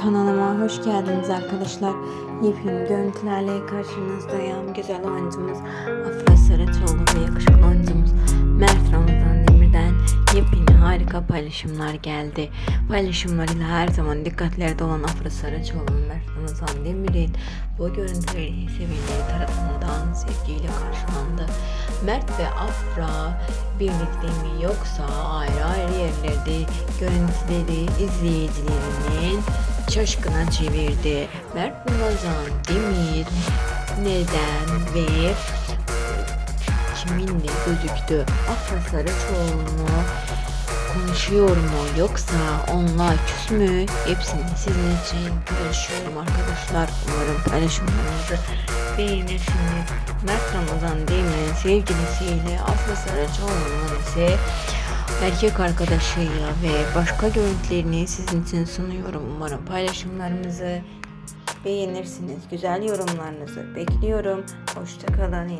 Kanalıma hoş geldiniz arkadaşlar. Yepyeni görüntülerle karşınızdayım. Güzel oyuncumuz Afra Saraçoğlu ve yakışıklı oyuncumuz Mert Ramazan Demir'den yepyeni harika paylaşımlar geldi. Paylaşımlarıyla her zaman dikkatlerde olan Afra Saraçoğlu ve Mert Ramazan Demir'in bu görüntüleri sevenleri tarafından sevgiyle karşılandı. Mert ve Afra birlikte mi yoksa ayrı ayrı yerlerde görüntüleri izleyicilerinin şaşkına çevirdi. Mert Ramazan Demir neden ve kiminle gözüktü? Afra Saraçoğlu mu konuşuyor mu yoksa onlar küs mü? Hepsini sizin için paylaşıyorum arkadaşlar. Umarım paylaşımlarınızı beğenirsiniz. Mert Ramazan Demir'in sevgilisiyle Afra Saraçoğlu'nun ise erkek arkadaşıyla ve başka görüntülerini sizin için sunuyorum. Umarım paylaşımlarımızı beğenirsiniz. Güzel yorumlarınızı bekliyorum. Hoşçakalın.